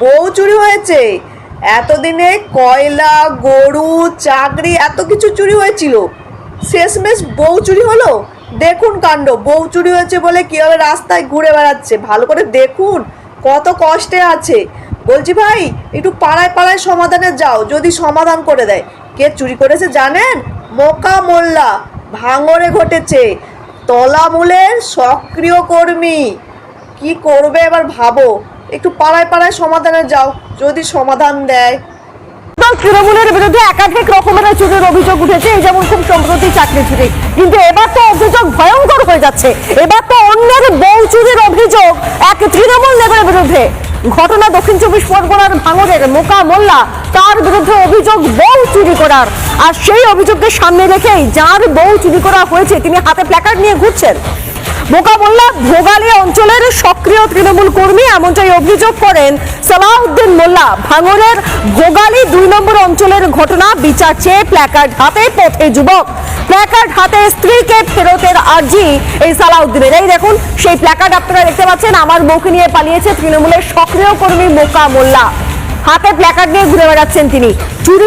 বউ চুরি হয়েছে। এতদিনে কয়লা, গরু, চাকরি, এত কিছু চুরি হয়েছিল। শেষমেশ বউ চুরি হলো? দেখুন কাণ্ড, বউ চুরি হয়েছে বলে কীভাবে রাস্তায় ঘুরে বেড়াচ্ছে? ভালো করে দেখুন, কত কষ্টে আছে। বলছি, ভাই, একটু পাড়ায় পাড়ায় সমাধানে যাও, যদি সমাধান করে দেয়। কে চুরি করেছে জানেন? মোকা মোল্লা। ভাঙরে ঘটেছে। তলামূলের সক্রিয় কর্মী। কি করবে এবার ভাবো? একটু পাড়ায় পাড়ায় সমাধানে যাও, যদি সমাধান দেয়। তৃণমূলের বিরুদ্ধে একাধিক রকমের চুরির অভিযোগ উঠেছে যেমন খুব সম্প্রতি চাকরি চুরি। কিন্তু এবার তো অভিযোগ ভয়ঙ্কর হয়ে যাচ্ছে। এবার তো অন্যের বউ চুরির অভিযোগ এক তৃণমূল নেতার বিরুদ্ধে। ঘটনা দক্ষিণ চব্বিশ পরগনার ভাঙড়ের মোকা মোল্লা, তার বিরুদ্ধে অভিযোগ বউ চুরি করার। আর সেই অভিযোগকে সামনে রেখেই যার বউ চুরি করা হয়েছে, তিনি হাতে প্ল্যাকার্ড নিয়ে ঘুরছেন। মোকাবল্লা ভোগালী অঞ্চলের সক্রিয় তৃণমূল কর্মী এমনটাই অভিযোগ করেন সালাউদ্দিন মোল্লা। ভাঙরের ভোগালী দুই নম্বর অঞ্চলের ঘটনা বিচার চেয়ে প্ল্যাকার্ড হাতে পথে যুবক। প্ল্যাকার্ড হাতে স্ত্রীকে ফেরতের আর্জি এই সালাউদ্দিনের। এই দেখুন, সেই প্ল্যাকার্ড আপনারা দেখতে পাচ্ছেন, আমার বউকে নিয়ে পালিয়েছে তৃণমূলের সক্রিয় কর্মী মোকা মোল্লা। হাতে প্ল্যাকার্ড নিয়ে ঘুরে বেড়াচ্ছেন তিনি। চুরি